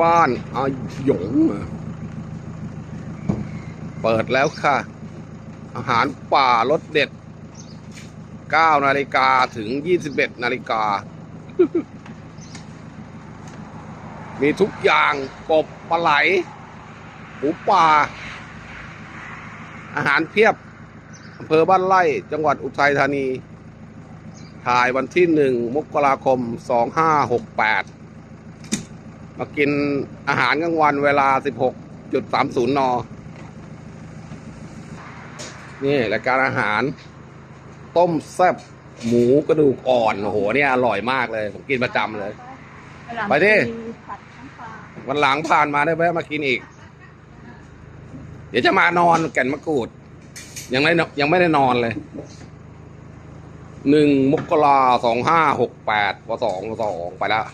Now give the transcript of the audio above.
บ้านอาหยง เปิดแล้วค่ะ อาหารป่ารสเด็ด 9 นาฬิกาถึง 21 นาฬิกา มีทุกอย่างกบปลาไหลหูป่า อาหารเพียบอำเภอบ้านไร่ จังหวัดอุทัยธานี ถ่ายวันที่ 1 มกราคม 2568 มากินอาหารกลางวันเวลาสิบหกจุดสามศูนย์นนี่รายการอาหาร ต้มแซ่บหมูกระดูกอ่อน โอ้โห เนี่ยอร่อยมากเลย ผมกินประจำเลย ไปดิผัดน้ำปลาวันหลังผ่านมาได้แวะมากินอีก เดี๋ยวจะมานอนแก่นมะกรูด ยังไม่ยังไม่ได้นอนเลยหนึ่งมกราสองห้าหกแปดพสองสองไปแล้ว